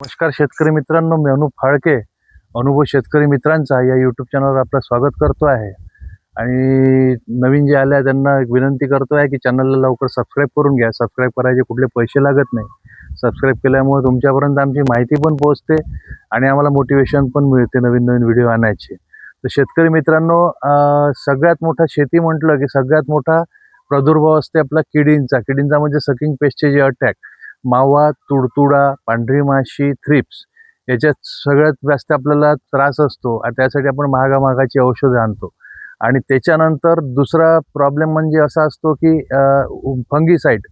नमस्कार शेतकरी मित्रांनो मी अनुप फाळके अनुभव शेतकरी मित्रांचा या यूट्यूब चॅनलवर आपलं स्वागत करतो आहे. आणि नवीन जे आले आहे त्यांना एक विनंती करतो आहे की चॅनलला लवकर सबस्क्राईब करून घ्या. सबस्क्राईब करायचे कुठले पैसे लागत नाही. सबस्क्राईब केल्यामुळे तुमच्यापर्यंत आमची माहिती पण पोहोचते आणि आम्हाला मोटिवेशन पण मिळते नवीन नवीन व्हिडिओ आणायचे. तर शेतकरी मित्रांनो सगळ्यात मोठा शेती म्हटलं की सगळ्यात मोठा प्रादुर्भाव असते आपला किडींचा. किडींचा म्हणजे सकिंग पेस्टचे जे अटॅक मावा तुडतुडा पांढरी माशी थ्रिप्स याच्यात सगळ्यात जास्त आपल्याला त्रास असतो आणि त्यासाठी आपण महागामागाची औषधं आणतो. आणि त्याच्यानंतर दुसरा प्रॉब्लेम म्हणजे असा असतो की फंगीसाईड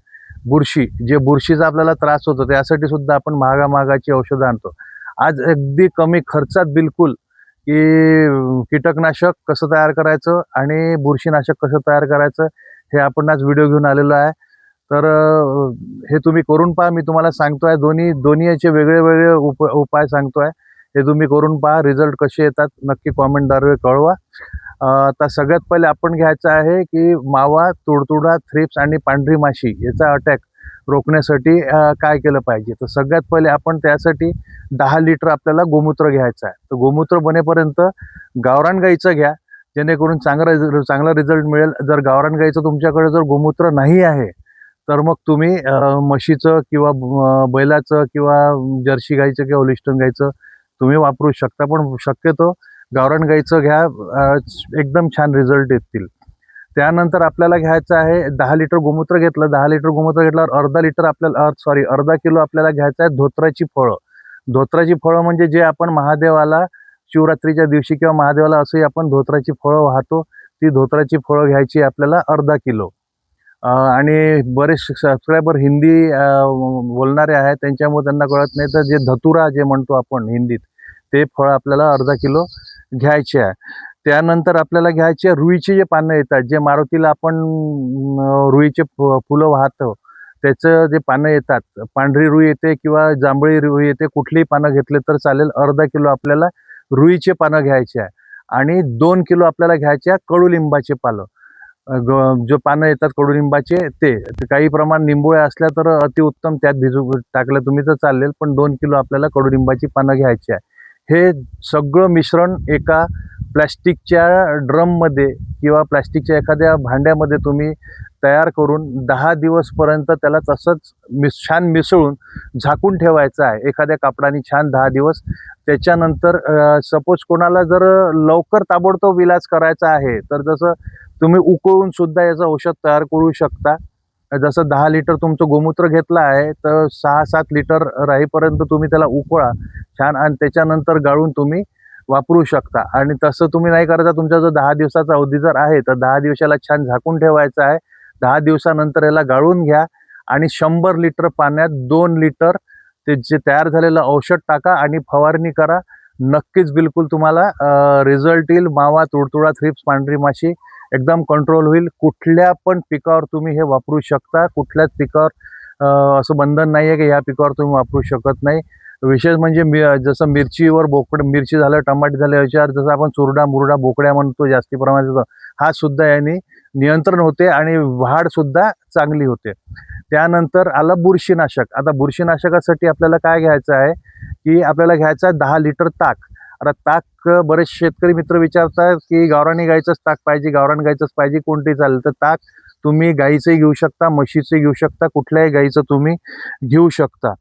बुरशी जे बुरशीचा आपल्याला त्रास होतो त्यासाठी सुद्धा आपण महागामागाची औषधं आणतो. आज अगदी कमी खर्चात बिलकुल की कीटकनाशक कसं तयार करायचं आणि बुरशीनाशक कसं तयार करायचं हे आपण आज व्हिडिओ घेऊन आलेलो आहे. तर हे तुम्ही करून पहा. मी तुम्हाला सांगतोय दोन्ही दोन्ही याचे वेगळे वेगळे उप उपाय सांगतोय. हे तुम्ही करून पहा. रिझल्ट कसे येतात नक्की कॉमेंटद्वारे कळवा. आता सगळ्यात पहिले आपण घ्यायचं आहे की मावा तुडतुडा थ्रिप्स आणि पांढरी माशी याचा अटॅक रोखण्यासाठी काय केलं पाहिजे? तर सगळ्यात पहिले आपण त्यासाठी दहा लिटर आपल्याला गोमूत्र घ्यायचं आहे. तर गोमूत्र बनेपर्यंत गावरान गाईचं घ्या. जेणेकरून चांगला चांगला रिझल्ट मिळेल. जर गावरान गाईचं तुमच्याकडे जर गोमूत्र नाही आहे तर मग तुम्ही म्हशीचं किंवा बैलाचं किंवा जर्सी गाईचं किंवा ओलिस्टन गाईचं तुम्ही वापरू शकता. पण शक्यतो गावरान गाईचं घ्या एकदम छान रिझल्ट येतील. त्यानंतर आपल्याला घ्यायचं आहे दहा लिटर गोमूत्र घेतलं. दहा लिटर गोमूत्र घेतल्यावर अर्धा लिटर आपल्याला सॉरी अर्धा किलो आपल्याला घ्यायचं आहे धोत्राची फळं. धोत्राची फळं म्हणजे जे आपण महादेवाला शिवरात्रीच्या दिवशी किंवा महादेवाला असंही आपण धोत्राची फळं वाहतो ती धोत्राची फळं घ्यायची आपल्याला अर्धा किलो. आणि बरेच सबस्क्रायबर हिंदी बोलणारे आहेत त्यांच्यामुळे त्यांना कळत नाही. तर जे धतुरा जे म्हणतो आपण हिंदीत ते फळ आपल्याला अर्धा किलो घ्यायचे आहे. त्यानंतर आपल्याला घ्यायचे रुईचे जे पानं येतात जे मारुतीला आपण रुईचे फ- फुलं वाहतो त्याचं जे पानं येतात पांढरी रुई येते किंवा जांभळी रुई येते कुठलीही पानं घेतले तर चालेल अर्धा किलो आपल्याला रुईचे पानं घ्यायचे आहे. आणि दोन किलो आपल्याला घ्यायचे आहे कडुलिंबाचे पालं. जो पानं येतात कडुलिंबाचे ते. काही प्रमाण निंबोळ्या असल्या तर अतिउत्तम त्यात भिजू टाकलं तुम्ही तर चालेल पण दोन किलो आपल्याला कडुलिंबाची पानं घ्यायची आहे. हे सगळं मिश्रण एका प्लॅस्टिकच्या ड्रममध्ये किंवा प्लॅस्टिकच्या एखाद्या भांड्यामध्ये तुम्ही तयार करून दहा दिवसपर्यंत त्याला तसंच मिस छान मिसळून झाकून ठेवायचं आहे. एखाद्या कापडाने छान दहा दिवस त्याच्यानंतर सपोज कोणाला जर लवकर ताबडतोब इलाज करायचा आहे तर जसं तुम्ही उकळून सुद्धा याचं औषध तयार करू शकता. जसं दहा लिटर तुमचं गोमूत्र घेतलं आहे तर सहा सात लिटर राहीपर्यंत तुम्ही त्याला उकळा छान आणि त्याच्यानंतर गाळून तुम्ही वापरू शकता. आणि तसं तुम्ही नाही करायचं तुमचा जो दहा दिवसाचा अवधी जर आहे तर दहा दिवसाला छान झाकून ठेवायचं आहे. दहा दिवसानंतर याला गाळून घ्या आणि शंभर लिटर पाण्यात दोन लिटर ते जे तयार झालेलं औषध टाका आणि फवारणी करा. नक्कीच बिलकुल तुम्हाला रिझल्ट येईल. मावा तुडतुडा थ्रिप्स पांढरी माशी एकदम कंट्रोल होईल. कुठल्या पण पिकावर तुम्ही हे वापरू शकता. कुठल्याच पिकावर असं बंधन नाही आहे की ह्या पिकावर तुम्ही वापरू शकत नाही. विशेष म्हणजे मि जसं मिरचीवर बोकड मिरची झालं टमाटे झालं याच्यावर जसं आपण चुरडा मुरडा बोकड्या म्हणतो जास्ती प्रमाणात हा सुद्धा याने नियंत्रण होते आणि वाढ सुद्धा चांगली होते. त्यानंतर आलं बुरशीनाशक. आता बुरशीनाशकासाठी आपल्याला काय घ्यायचं आहे? की आपल्याला घ्यायचं आहे दहा लिटर ताक. आता ताक बरेच शेतकरी मित्र विचारतात की गावरानी गाईचंच ताक पाहिजे गावरान गाईचंच पाहिजे कोणती चालेल? तर ताक तुम्ही गाईचंही घेऊ शकता म्हशीचंही घेऊ शकता कुठल्याही गाईचं तुम्ही घेऊ शकता.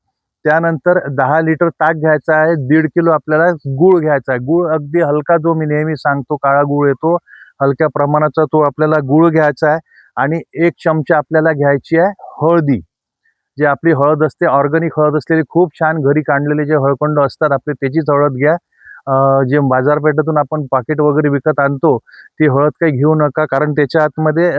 त्यानंतर दहा लिटर ताक घ्यायचा आहे दीड किलो आपल्याला गूळ घ्यायचा आहे. गूळ अगदी हलका जो मी नेहमी सांगतो काळा गूळ येतो हलक्या प्रमाणाचा तो आपल्याला गूळ घ्यायचा आहे आणि एक चमचा आपल्याला घ्यायची आहे हळदी. जे आपली हळद असते ऑर्गॅनिक हळद असलेली खूप छान घरी काढलेले जे हळखंड असतात आपले त्याचीच हळद घ्या. जे बाजारपेठेतून आपण पाकिट वगैरे विकत आणतो ती हळद काही घेऊ नका कारण त्याच्या आतमध्ये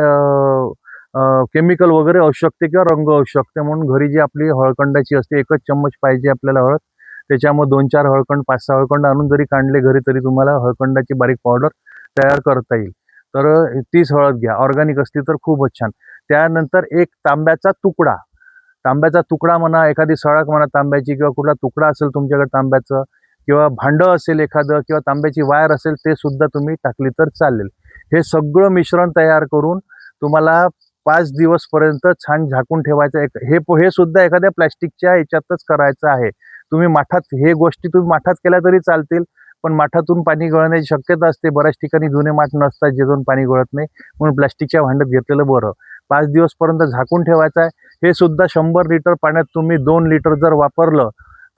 केमिकल वगैरे असू शकते किंवा रंग असू शकते म्हणून घरी जी आपली हळकंडाची असते एकच चम्मच पाहिजे आपल्याला हळद. त्याच्यामुळे दोन चार हळकंड पाच सहा हळकंड आणून जरी काढले घरी तरी तुम्हाला हळकंडाची बारीक पावडर तयार करता येईल. तर तीच हळद घ्या. ऑर्गॅनिक असली तर खूपच छान. त्यानंतर एक तांब्याचा तुकडा. तांब्याचा तुकडा म्हणा एखादी सळक म्हणा तांब्याची किंवा कुठला तुकडा असेल तुमच्याकडे तांब्याचं किंवा भांडं असेल एखादं किंवा तांब्याची वायर असेल ते सुद्धा तुम्ही टाकली तर चालेल. हे सगळं मिश्रण तयार करून तुम्हाला पाच दिवसपर्यंत छान झाकून ठेवायचं एक हे हे सुद्धा एखाद्या प्लॅस्टिकच्या याच्यातच करायचं आहे. तुम्ही माठात हे गोष्टी तुम्ही माठात केल्या तरी चालतील. पण माठातून पाणी गळण्याची शक्यता असते. बऱ्याच ठिकाणी जुने माठ नसतात जिथून पाणी गळत नाही. म्हणून प्लास्टिकच्या भांड्यात घेतलेलं बरं. पाच दिवसपर्यंत झाकून ठेवायचं आहे. हे सुद्धा शंभर लिटर पाण्यात तुम्ही दोन लिटर जर वापरलं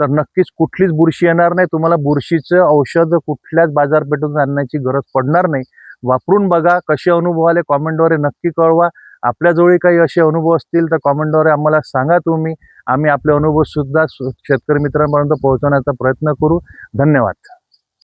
तर नक्कीच कुठलीच बुरशी येणार नाही. तुम्हाला बुरशीचं औषध कुठल्याच बाजारपेठेतून आणण्याची गरज पडणार नाही. वापरून बघा कसे अनुभव आले. कॉमेंटद्वारे नक्की कळवा. आपल्याजवळी काही असे अनुभव असतील तर कॉमेंटद्वारे आम्हाला सांगा तुम्ही. आम्ही आपले अनुभवसुद्धा शेतकरी मित्रांपर्यंत पोहोचवण्याचा प्रयत्न करू. धन्यवाद.